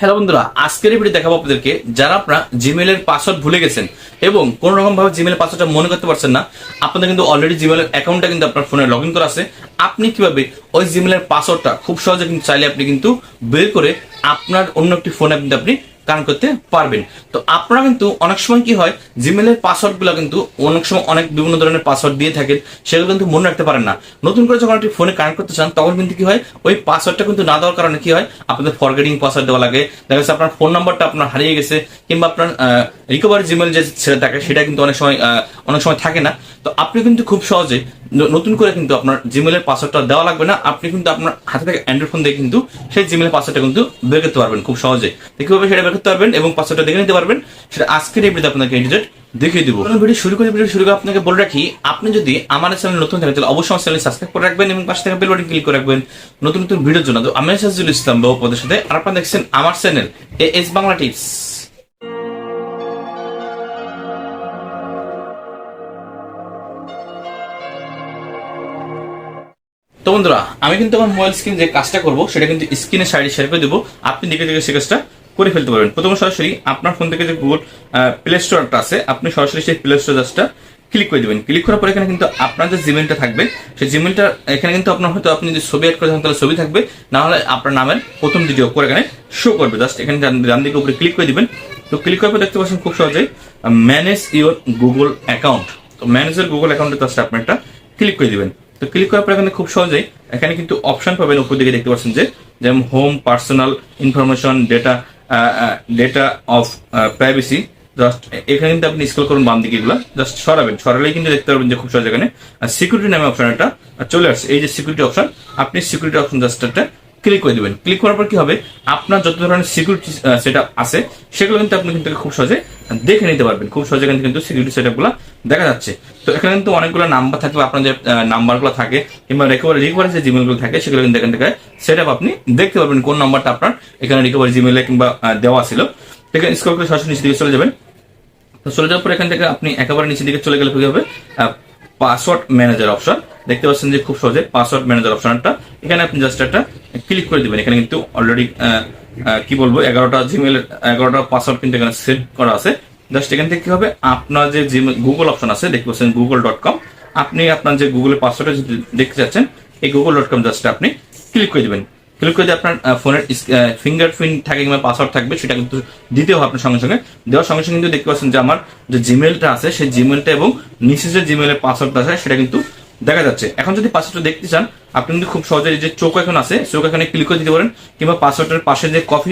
Hello বন্ধুরা, আজকের video দেখাবো আপনাদেরকে যারা আপনারা জিমেলের পাসওয়ার্ড ভুলে গেছেন এবং কোন রকম ভাবে জিমেলের পাসওয়ার্ডটা মনে করতে পারছেন না, আপনাদের কিন্তু অলরেডি জিমেলের অ্যাকাউন্টটা কিন্তু আপনার ফোনে লগ ইন করা আছে। আপনি কীভাবে ওই জিমেলের পাসওয়ার্ডটা খুব সহজে কিন্তু চাইলে আপনি কিন্তু বের করে আপনার অন্য একটি ফোনে কিন্তু আপনি কানেক্ট করতে পারবেন। তো আপনারা কিন্তু অনেক সময় কি হয় জিমেলের পাসওয়ার্ডগুলো কিন্তু অনেক সময় অনেক বিভিন্ন ধরনের পাসওয়ার্ড দিয়ে থাকেন, সেগুলো কিন্তু মনে রাখতে পারেন না। নতুন করে যখন একটি ফোনে কানেক্ট করতে চান, তখন কিন্তু কি হয়, ওই পাসওয়ার্ডটা কিন্তু না দেওয়ার কারণে কি হয়, আপনাদের ফরগেটিং পাসওয়ার্ড দেওয়া লাগে। দেখা যাচ্ছে আপনার ফোন নাম্বারটা আপনার হারিয়ে গেছে, কিংবা আপনার রিকভারি জিমেল যে সেটা থাকে সেটা কিন্তু অনেক সময় অনেক সময় থাকে না। তো আপনি কিন্তু খুব সহজে নতুন করে কিন্তু আপনার জিমেলের পাসওয়ার্ডটা দেওয়া লাগবে না। আপনি কিন্তু আপনার হাতে থেকে অ্যান্ড্রয়েড ফোন দিয়ে কিন্তু সেই জিমেলের পাসওয়ার্ডটা কিন্তু বের করতে পারবেন খুব সহজে। কীভাবে সেটা বের করতে পারবেন এবং পাসওয়ার্ডটা দেখে নিতে পারবেন, সেটা আজকের এই আপনাকে ইন্টারনেট দেখিয়ে দিব। ভিডিও শুরু করে, ভিডিও শুরু করে আপনাকে বলে রাখি, আপনি যদি আমার চ্যানেল নতুন থাকেন, তাহলে অবশ্যই আমার চ্যানেল সাবস্ক্রাইব করে রাখবেন এবং পাশে থেকে বেল বাটন ক্লিক করে রাখবেন। নতুন নতুন ভিডিওর জন্য। তো আমি সাজুল ইসলাম বহুপদের সাথে, আর আপনারা দেখছেন আমার চ্যানেল এস বাংলা টিপস তো বন্ধুরা, আমি কিন্তু আমার মোবাইল স্ক্রিন যে কাজটা করব, সেটা কিন্তু স্ক্রিনের সাইডে শেয়ার করে দেবো। আপনি দেখে দেখে সে কাজটা করে ফেলতে পারবেন। প্রথমে সরাসরি আপনার ফোন থেকে যে গুগল প্লে স্টোরটা আছে, আপনি সরাসরি সেই প্লে স্টোর জাস্টটা ক্লিক করে দিবেন। ক্লিক করার পর এখানে কিন্তু আপনার যে জিমেলটা থাকবে, সেই জিমেলটা এখানে কিন্তু আপনার হয়তো আপনি যদি ছবি অ্যাড করে থাকেন, তাহলে ছবি থাকবে। না হলে আপনার নামের প্রথম দ্বিতীয় করে এখানে শো করবে। জাস্ট এখানে ডান দিকে উপরে ক্লিক করে দিবেন। তো ক্লিক করার পর দেখতে পাচ্ছেন খুব সহজেই ম্যানেজ ইউর গুগল অ্যাকাউন্ট তো ম্যানেজার গুগল অ্যাকাউন্টে জাস্ট আপনি একটা ক্লিক করে দিবেন। তো ক্লিক করার পর এখানে খুব সহজেই এখানে কিন্তু অপশন পাবেন উপর দিকে দেখতে পাচ্ছেন যে, যেমন home personal information data data of privacy just এখানে কিন্তু আপনি স্ক্রল করুন বাম দিকে এগুলো জাস্ট সরাবেন। সরালেই কিন্তু দেখতে পারবেন যে খুব সহজ এখানে সিকিউরিটি নামে অপশন একটা চলে আসছে। এই যে সিকিউরিটি অপশন আপনি সিকিউরিটি অপশন জাস্ট একটা ক্লিক করে দিবেন। ক্লিক করার পর কি হবে? আপনার যত ধরনের সিকিউরিটি সেট আছে, সেগুলো কিন্তু আপনি কিন্তু খুব সহজে দেখে নিতে পারবেন। খুব সহজে এখানে কিন্তু সিকিউরিটি সেট দেখা যাচ্ছে। তো এখানে কিন্তু অনেকগুলো নাম্বার থাকবে আপনার যে নাম্বারগুলো থাকে, কিংবা রিকভারি রিকভারি যে জিমেলগুলো থাকে, সেগুলো কিন্তু এখান থেকে সেট আপনি দেখতে পারবেন কোন নাম্বারটা আপনার এখানে রিকভারি জিমেলে কিংবা দেওয়া ছিল। এখানে স্ক্রল করে সরাসরি নিচে দিকে চলে যাবেন। তো চলে যাওয়ার পর এখান থেকে আপনি একেবারে নিচের দিকে চলে গেলে কি হবে? পাসওয়ার্ড ম্যানেজার অপশন দেখতে পাচ্ছেন যে খুব সহজে পাসওয়ার্ড ম্যানেজার অপশনটা এখানে আপনি জাস্ট একটা ক্লিক করে দিবেন। এখানে কিন্তু অলরেডি কি বলব, এগারোটা জিমেল এগারোটা পাসওয়ার্ড কিন্তু এখানে সেট করা আছে। জাস্ট এখান থেকে কি হবে? আপনার যে জিমেল গুগল অপশন আছে, দেখতে পাচ্ছেন গুগল ডট কম আপনি আপনার যে গুগলের পাসওয়ার্ডটা যদি দেখতে চাচ্ছেন, এই গুগল ডট কম জাস্ট আপনি ক্লিক করে দিবেন। ক্লিক করে আপনার ফোনের ফিঙ্গারপ্রিন্ট থাকে কিংবা পাসওয়ার্ড থাকবে, সেটা কিন্তু দিতে হবে আপনার সঙ্গে সঙ্গে। দেওয়ার সঙ্গে সঙ্গে কিন্তু দেখতে পাচ্ছেন যে আমার যে জিমেলটা আছে, সেই জিমেলটা এবং নিচে যে জিমেলের পাসওয়ার্ডটা আছে, সেটা কিন্তু দেখা যাচ্ছে। এখন যদি পাসওয়ার্ডটা দেখতে চান, আপনি কিন্তু খুব সহজে যে চোখ এখন আছে, চোখ এখানে ক্লিক করে দিতে পারেন, কিংবা পাসওয়ার্ডের পাশে যে কফি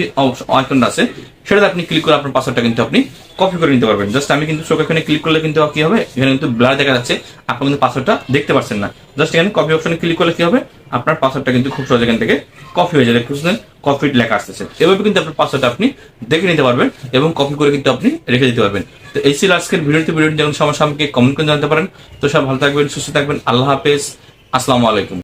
আইকনটা আছে, সেটাতে আপনি ক্লিক করে আপনার পাসওয়ার্ডটা কিন্তু আপনি কপি করে নিতে পারবেন। জাস্ট আমি কিন্তু চোখ এখানে ক্লিক করলে কিন্তু কি হবে? এখানে কিন্তু ব্লার দেখা যাচ্ছে, আপনি কিন্তু পাসওয়ার্ডটা দেখতে পাচ্ছেন না। জাস্ট এখানে কপি অপশনে ক্লিক করলে কি হবে? আপনার পাসওয়ার্ডটা কিন্তু খুব সহজে এখান থেকে কপি হয়ে যাবে দেখতেছেন কপি লেখা আসতেছে। এভাবে কিন্তু আপনার পাসওয়ার্ডটা আপনি দেখে নিতে পারবেন এবং কপি করে কিন্তু আপনি রেখে দিতে পারবেন। তো এই ছিল আজকের ভিডিওতে ভিডিওটি যেমন সমস্যা আমাকে কমেন্ট করে জানতে পারেন। তো সব ভালো থাকবেন, সুস্থ থাকবেন। আল্লাহ হাফেজ। আসসালামু আলাইকুম।